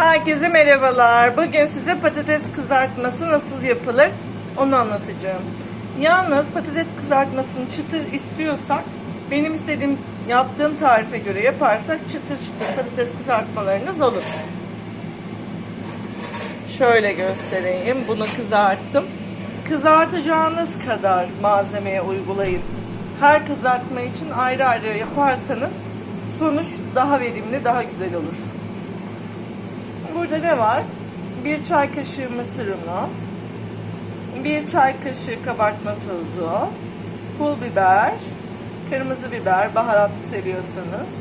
Herkese merhabalar. Bugün size patates kızartması nasıl yapılır onu anlatacağım. Yalnız patates kızartmasını çıtır istiyorsak benim istediğim yaptığım tarife göre yaparsak çıtır çıtır patates kızartmalarınız olur. Şöyle göstereyim. Bunu kızarttım. Kızartacağınız kadar malzemeye uygulayın. Her kızartma için ayrı ayrı yaparsanız sonuç daha verimli, daha güzel olur. Burada ne var? Bir çay kaşığı mısır unu, bir çay kaşığı kabartma tozu, pul biber, kırmızı biber, baharatlı seviyorsanız.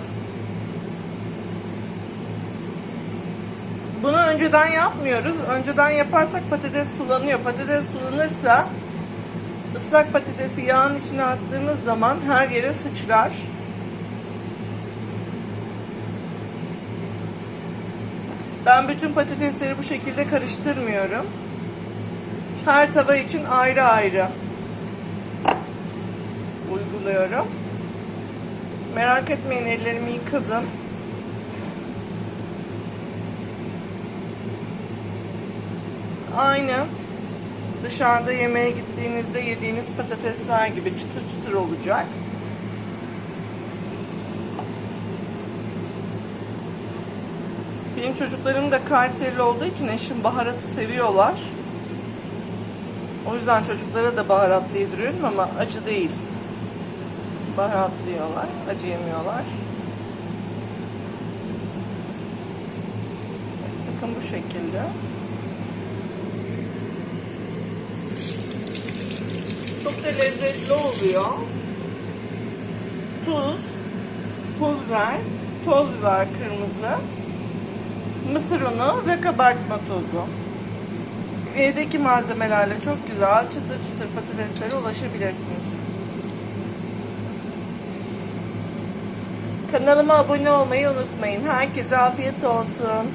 Bunu önceden yapmıyoruz. Önceden yaparsak patates sulanıyor. Patates sulanırsa ıslak patatesi yağın içine attığınız zaman her yere sıçrar. Ben bütün patatesleri bu şekilde karıştırmıyorum. Her tava için ayrı ayrı uyguluyorum. Merak etmeyin ellerimi yıkadım. Aynı dışarıda yemeğe gittiğinizde yediğiniz patatesler gibi çıtır çıtır olacak. Benim çocuklarım da Kayserili olduğu için eşim baharatı seviyorlar. O yüzden çocuklara da baharatlı yediriyorum ama acı değil. Baharatlı yiyorlar, acı yemiyorlar. Bakın bu şekilde. Çok da lezzetli oluyor. Tuz, pul biber, toz biber kırmızı, mısır unu ve kabartma tozu. Evdeki malzemelerle çok güzel çıtır çıtır patateslere ulaşabilirsiniz. Kanalıma abone olmayı unutmayın. Herkese afiyet olsun.